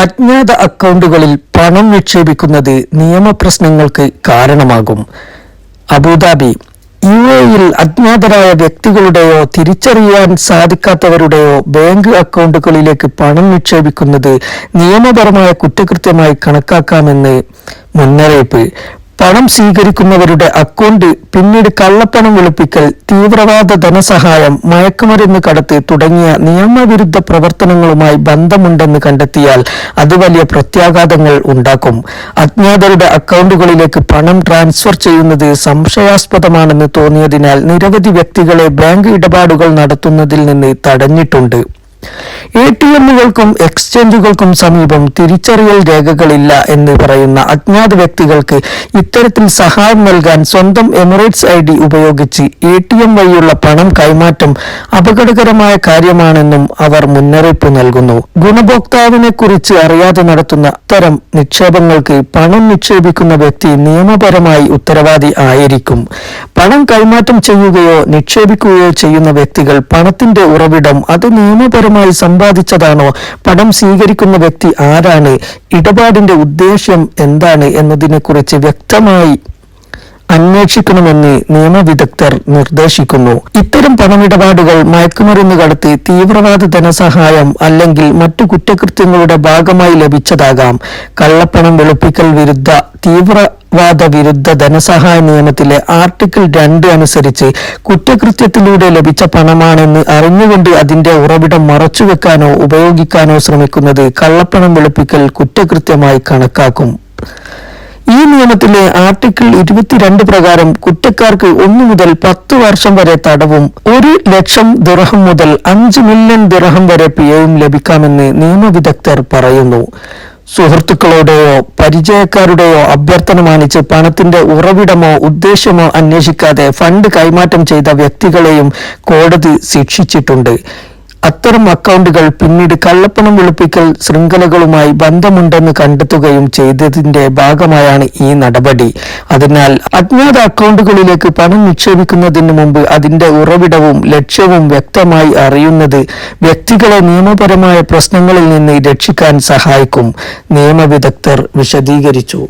അജ്ഞാത അക്കൗണ്ടുകളിൽ പണം നിക്ഷേപിക്കുന്നത് നിയമപ്രശ്നങ്ങൾക്ക് കാരണമാകും. അബുദാബി യു എയിൽ അജ്ഞാതരായ വ്യക്തികളുടെയോ തിരിച്ചറിയാൻ സാധിക്കാത്തവരുടെയോ ബാങ്ക് അക്കൗണ്ടുകളിലേക്ക് പണം നിക്ഷേപിക്കുന്നത് നിയമപരമായ കുറ്റകൃത്യമായി കണക്കാക്കാമെന്ന് മുന്നറിയിപ്പ് പണം സ്വീകരിക്കുന്നവരുടെ അക്കൗണ്ട് പിന്നീട് കള്ളപ്പണം വെളുപ്പിക്കൽ തീവ്രവാദ ധനസഹായം മയക്കുമരുന്ന് കടത്ത് തുടങ്ങിയ നിയമവിരുദ്ധ പ്രവർത്തനങ്ങളുമായി ബന്ധമുണ്ടെന്ന് കണ്ടെത്തിയാൽ അത് വലിയ പ്രത്യാഘാതങ്ങൾ ഉണ്ടാക്കും. അജ്ഞാതരുടെ അക്കൗണ്ടുകളിലേക്ക് പണം ട്രാൻസ്ഫർ ചെയ്യുന്നത് സംശയാസ്പദമാണെന്ന് തോന്നിയതിനാൽ നിരവധി വ്യക്തികളെ ബാങ്ക് ഇടപാടുകൾ നടത്തുന്നതിൽ നിന്ന് തടഞ്ഞിട്ടുണ്ട്. എ ടി എമ്മുകൾക്കും എക്സ്ചേഞ്ചുകൾക്കും സമീപം തിരിച്ചറിയൽ രേഖകളില്ല എന്ന് പറയുന്ന അജ്ഞാത വ്യക്തികൾക്ക് ഇത്തരത്തിൽ സഹായം നൽകാൻ സ്വന്തം എമിറേറ്റ്സ് ഐ ഡി ഉപയോഗിച്ച് എ ടി എം വഴിയുള്ള പണം കൈമാറ്റം അപകടകരമായ കാര്യമാണെന്നും അവർ മുന്നറിയിപ്പ് നൽകുന്നു. ഗുണഭോക്താവിനെ കുറിച്ച് അറിയാതെ നടത്തുന്ന ഇത്തരം നിക്ഷേപങ്ങൾക്ക് പണം നിക്ഷേപിക്കുന്ന വ്യക്തി നിയമപരമായി ഉത്തരവാദി ആയിരിക്കും. പണം കൈമാറ്റം ചെയ്യുകയോ നിക്ഷേപിക്കുകയോ ചെയ്യുന്ന വ്യക്തികൾ പണത്തിന്റെ ഉറവിടം അത് നിയമപരമായി സമ്പാദിച്ചതാണോ? പണം സ്വീകരിക്കുന്ന വ്യക്തി ആരാണ്? ഇടപാടിന്റെ ഉദ്ദേശ്യം എന്താണ് എന്നതിനെക്കുറിച്ച് വ്യക്തമായി അന്വേഷിക്കണമെന്ന് നിയമവിദഗ്ധർ നിർദ്ദേശിക്കുന്നു. ഇത്തരം പണമിടപാടുകൾ മയക്കുമരുന്ന് കടത്തി തീവ്രവാദ ധനസഹായം അല്ലെങ്കിൽ മറ്റു കുറ്റകൃത്യങ്ങളുടെ ഭാഗമായി ലഭിച്ചതാകാം. കള്ളപ്പണം വെളുപ്പിക്കൽ വിരുദ്ധ തീവ്രവാദ വിരുദ്ധ ധനസഹായ നിയമത്തിലെ ആർട്ടിക്കിൾ രണ്ട് അനുസരിച്ച് കുറ്റകൃത്യത്തിലൂടെ ലഭിച്ച പണമാണെന്ന് അറിഞ്ഞുകൊണ്ട് അതിന്റെ ഉറവിടം മറച്ചുവെക്കാനോ ഉപയോഗിക്കാനോ ശ്രമിക്കുന്നത് കള്ളപ്പണം വെളുപ്പിക്കൽ കുറ്റകൃത്യമായി കണക്കാക്കും. ഈ നിയമത്തിലെ ആർട്ടിക്കിൾ ഇരുപത്തിരണ്ട് പ്രകാരം കുറ്റക്കാർക്ക് ഒന്നു മുതൽ പത്ത് വർഷം വരെ തടവും ഒരു ലക്ഷം ദിർഹം മുതൽ അഞ്ച് മില്യൺ ദിർഹം വരെ പിഴയും ലഭിക്കാമെന്ന് നിയമവിദഗ്ധർ പറയുന്നു. സുഹൃത്തുക്കളോടെയോ പരിചയക്കാരുടെയോ അഭ്യർത്ഥന മാനിച്ച് പണത്തിന്റെ ഉറവിടമോ ഉദ്ദേശമോ അന്വേഷിക്കാതെ ഫണ്ട് കൈമാറ്റം ചെയ്ത വ്യക്തികളെയും കോടതി ശിക്ഷിച്ചിട്ടുണ്ട്. അത്തരം അക്കൗണ്ടുകൾ പിന്നീട് കള്ളപ്പണം വെളുപ്പിക്കൽ ശൃംഖലകളുമായി ബന്ധമുണ്ടെന്ന് കണ്ടെത്തുകയും ചെയ്തതിന്റെ ഭാഗമായാണ് ഈ നടപടി. അതിനാൽ അജ്ഞാത അക്കൗണ്ടുകളിലേക്ക് പണം നിക്ഷേപിക്കുന്നതിന് മുമ്പ് അതിന്റെ ഉറവിടവും ലക്ഷ്യവും വ്യക്തമായി അറിയുന്നത് വ്യക്തികളെ നിയമപരമായ പ്രശ്നങ്ങളിൽ നിന്ന് രക്ഷിക്കാൻ സഹായിക്കും നിയമവിദഗ്ധർ വിശദീകരിച്ചു.